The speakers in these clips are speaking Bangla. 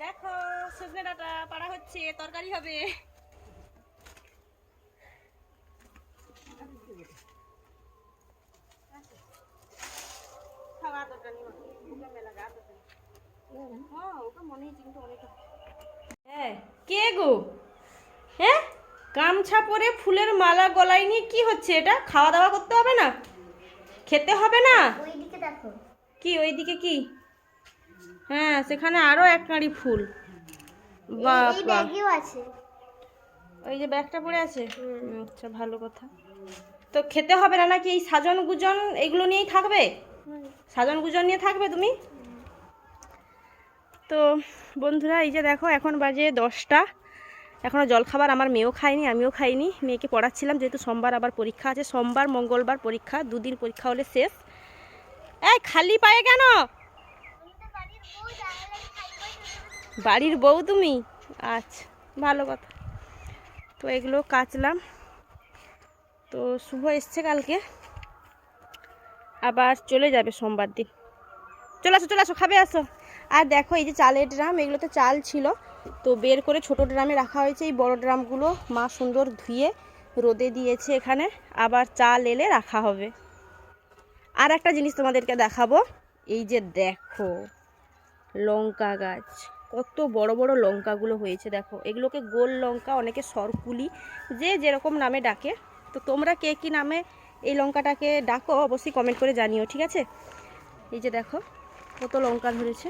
দেখো সজনে ডাটা পাড়া হচ্ছে তরকারি হবে। খাওয়া দরকার নেই মেলা গা হ্যাঁ ওকে চিন্তা অনেক। হ্যাঁ কে গো? হ্যাঁ? গামছা পরে ফুলের মালা গলায় নিয়ে কি হচ্ছে এটা? খাওয়া দাওয়া করতে হবে না? খেতে হবে না? কি ওইদিকে কি? হ্যাঁ সেখানে আরও এক কাঁড়ি ফুল। বাবা ওই যে ব্যাগটা পড়ে আছে? আচ্ছা ভালো কথা। তো খেতে হবে না নাকি এই সাজন গুজন এগুলো নিয়েই থাকবে? সাজন গুজন নিয়ে থাকবে তুমি? তো বন্ধুরা, এই যে দেখো, এখন বাজে দশটা। এখনও জলখাবার আমার মেয়েও খায়নি, আমিও খাইনি। মেয়েকে পড়াচ্ছিলাম, যেহেতু সোমবার আবার পরীক্ষা আছে। সোমবার, মঙ্গলবার পরীক্ষা, দুদিন পরীক্ষা হলে শেষ। এই, খালি পায়ে কেন? বাড়ির বউ তুমি? আচ্ছা ভালো কথা। তো এগুলো কাচলাম। তো শুভ এসছে কালকে। আবার চলে যাবে সোমবার দিন। চলে আসো চলে আসো, খাবে আসো। আর দেখো, এই যে চালের ড্রাম, এগুলোতে চাল ছিল। তো বের করে ছোট ড্রামে রাখা হয়েছে। এই বড় ড্রামগুলো মা সুন্দর ধুয়ে রোদে দিয়েছে এখানে। আবার চাল এলে রাখা হবে। আর একটা জিনিস তোমাদেরকে দেখাবো। এই যে দেখো, লঙ্কা গাছ। কত বড় বড় লঙ্কাগুলো হয়েছে, দেখো। এগুলোকে গোল লঙ্কা, অনেকে সরকুলি, যে যেরকম নামে ডাকে। তো তোমরা কে কী নামে এই লঙ্কাটাকে ডাকো, অবশ্যই কমেন্ট করে জানিও, ঠিক আছে? এই যে দেখো, কত লঙ্কা ধরেছে।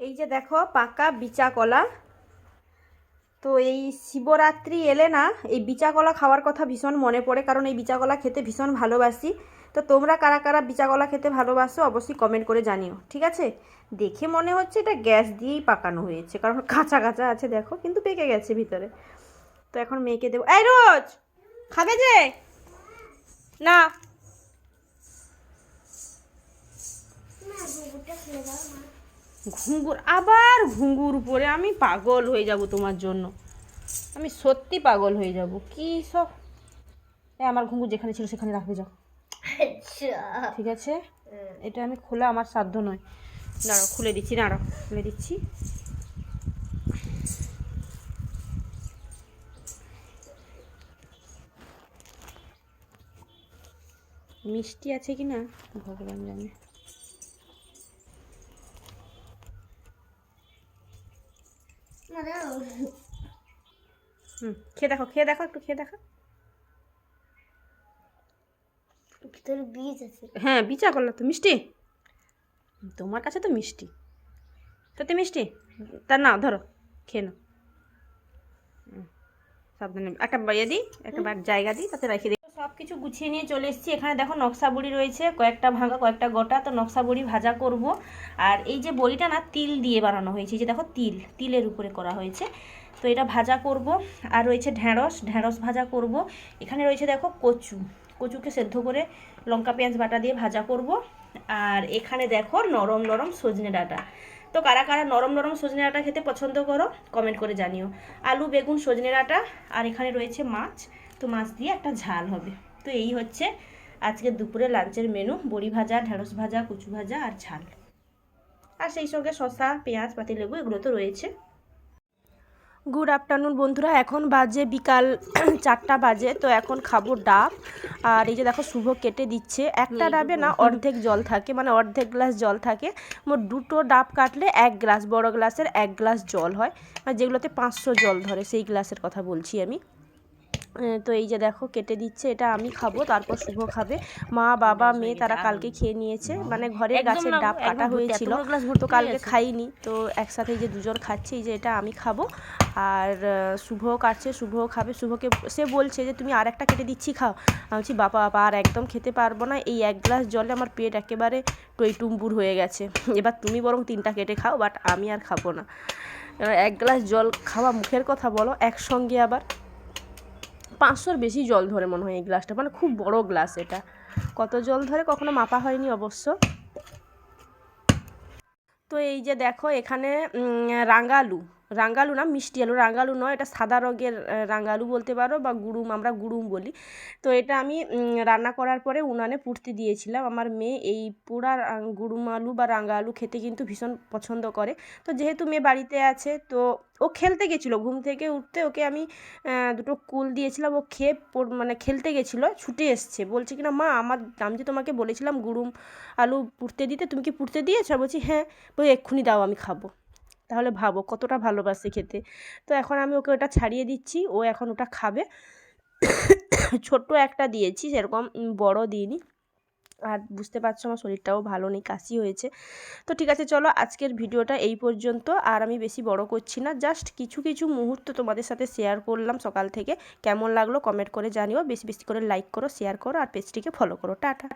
এই যে দেখো, পাকা বিচা কলা তো এই শিবরাত্রি এলে না, এই বিচা কলা খাওয়ার কথা ভীষণ মনে পড়ে, কারণ এই বিচা কলা খেতে ভীষণ ভালোবাসি। তো তোমরা কারা কারা বিচা কলা খেতে ভালোবাসো অবশ্যই কমেন্ট করে জানিও, ঠিক আছে? দেখে মনে হচ্ছে এটা গ্যাস দিয়েই পাকানো হয়েছে, কারণ কাঁচা কাঁচা আছে, দেখো, কিন্তু পেকে গেছে ভিতরে। তো এখন মেয়েকে দেবো, এই রোজ, খাবে যে? না। ঘুঙ্গুর, আবার ঘুঙ্গুর পরে আমি পাগল হয়ে যাব তোমার জন্য। আমি সত্যি পাগল হয়ে যাব, কি সব? আমার ঘুঙ্গুর যেখানে ছিল সেখানে রাখবে, যাও। ঠিক আছে? এটা আমি খোলা আমার সাধ্য নয়। দাঁড়াও খুলে দিচ্ছি দাঁড়াও খুলে দিচ্ছি। মিষ্টি আছে কি না ভগবান জানে। হুম খেয়ে দেখো খেয়ে দেখো একটু খেয়ে দেখো। ভিতরে বীজ আছে। হ্যাঁ বিচা করল তো, মিষ্টি? তোমার কাছে তো মিষ্টি। সত্যি মিষ্টি? তা না ধরো, খেয়ে নাও। সাবধানে, একটা বাইয়ে দিই, একটা জায়গা দিই, তাতে রাখি দিই। সব কিছু গুছিয়ে নিয়ে চলে এসেছি। এখানে দেখো নকশা বড়ি রয়েছে, কয়েকটা ভাঙা, কয়েকটা গোটা। তো নকশা বড়ি ভাজা করব। আর এই যে বড়িটা না, তিল দিয়ে বানানো হয়েছে যে দেখো তিল, তিলের উপরে করা হয়েছে। তো এটা ভাজা করব। আর রয়েছে ঢ্যাঁড়স ঢ্যাঁড়স ভাজা করব। এখানে রয়েছে দেখো কচু। কচুকে সেদ্ধ করে লঙ্কা, পেঁয়াজ বাটা দিয়ে ভাজা করব। আর এখানে দেখো নরম নরম সজনে ডাঁটা। তো কারা কারা নরম নরম সজনে ডাঁটা খেতে পছন্দ করো কমেন্ট করে জানিও। আলু, বেগুন, সজনে ডাঁটা, আর এখানে রয়েছে মাছ। তো মাছ দিয়ে একটা ঝাল হবে। তো এই হচ্ছে আজকে দুপুরে লাঞ্চের মেনু বড়ি ভাজা, ঢেঁড়স ভাজা, কচু ভাজা, আর ঝাল। আর সেই সঙ্গে শসা, পেঁয়াজ, পাতিলেবু, এগুলো তো রয়েছে। গুড আফটারনুন বন্ধুরা। এখন বাজে বিকাল চারটা বাজে তো এখন খাব ডাব। আর এই যে দেখো শুভ কেটে দিচ্ছে। একটা ডাবে না অর্ধেক জল থাকে মানে অর্ধেক গ্লাস জল থাকে। মোট দুটো ডাব কাটলে এক গ্লাস বড় গ্লাসের এক গ্লাস জল হয়। আর যেগুলোতে পাঁচশো জল ধরে সেই গ্লাসের কথা বলছি আমি। তো এই যে দেখো কেটে দিচ্ছে এটা আমি খাব তারপর শুভ খাবে। মা বাবা মেয়ে তারা কালকে খেয়ে নিয়েছে। মানে ঘরের গাছের ডাব কাটা হয়েছিল। তো কালকে খাইনি। তো একসাথে এই যে দুজন খাচ্ছে এই যে এটা আমি খাব। আর শুভ কাটছে শুভও খাবে। শুভকে সে বলছে যে তুমি আর একটা কেটে দিচ্ছি খাও। আমি বলছি বাবা বাবা আর একদম খেতে পারব না। এই এক গ্লাস জলে আমার পেট একেবারে টইটুম্বুর হয়ে গেছে। এবার তুমি বরং তিনটা কেটে খাও বাট আমি আর খাব না। এক গ্লাস জল খাওয়া মুখের কথা বলো একসঙ্গে আবার। পাঁচশোর বেশি জল ধরে মনে হয় এই গ্লাসটা মানে খুব বড় গ্লাস এটা। কত জল ধরে কখনো মাপা হয়নি অবশ্য। তো এই যে দেখো, এখানে রাঙালু। রাঙ্গালু না, মিষ্টি আলু। রাঙ্গালু নয়, এটা সাদা রঙের রাঙ্গালু বলতে পারো বা গুড়ুম, আমরা গুড়ুম বলি। তো এটা আমি রান্না করার পরে উনানে পুড়তে দিয়েছিলাম। আমার মেয়ে এই পোড়া গুড়ুম আলু বা রাঙ্গা আলু খেতে কিন্তু ভীষণ পছন্দ করে। তো যেহেতু মেয়ে বাড়িতে আছে, তো ও খেলতে গেছিল। ঘুম থেকে উঠতে ওকে আমি দুটো কুল দিয়েছিলাম। ও খেয়ে মানে খেলতে গেছিল, ছুটে এসছে। বলছে কি না, মা, আমার আমি যে তোমাকে বলেছিলাম গুড়ুম আলু পুড়তে দিতে, তুমি কি পুড়তে দিয়েছ? বলছি হ্যাঁ। বলি এক্ষুনি দাও, আমি খাব। তাহলে ভাবো কতটা ভালোবাসে খেতে। তো এখন আমি ওকে ওটা ছাড়িয়ে দিচ্ছি, ও এখন ওটা খাবে। ছোট্ট একটা দিয়েছি, সেরকম বড় দিইনি। আর বুঝতে পারছ আমার শরীরটাও ভালো নেই, কাশি হয়েছে। তো ঠিক আছে, চলো আজকের ভিডিওটা এই পর্যন্ত। আর আমি বেশি বড় করছি না, জাস্ট কিছু কিছু মুহূর্ত তোমাদের সাথে শেয়ার করলাম সকাল থেকে। কেমন লাগল কমেন্ট করে জানিও, বেশি বেশি করে লাইক করো, শেয়ার করো, আর পেজটিকে ফলো করো। টাটা।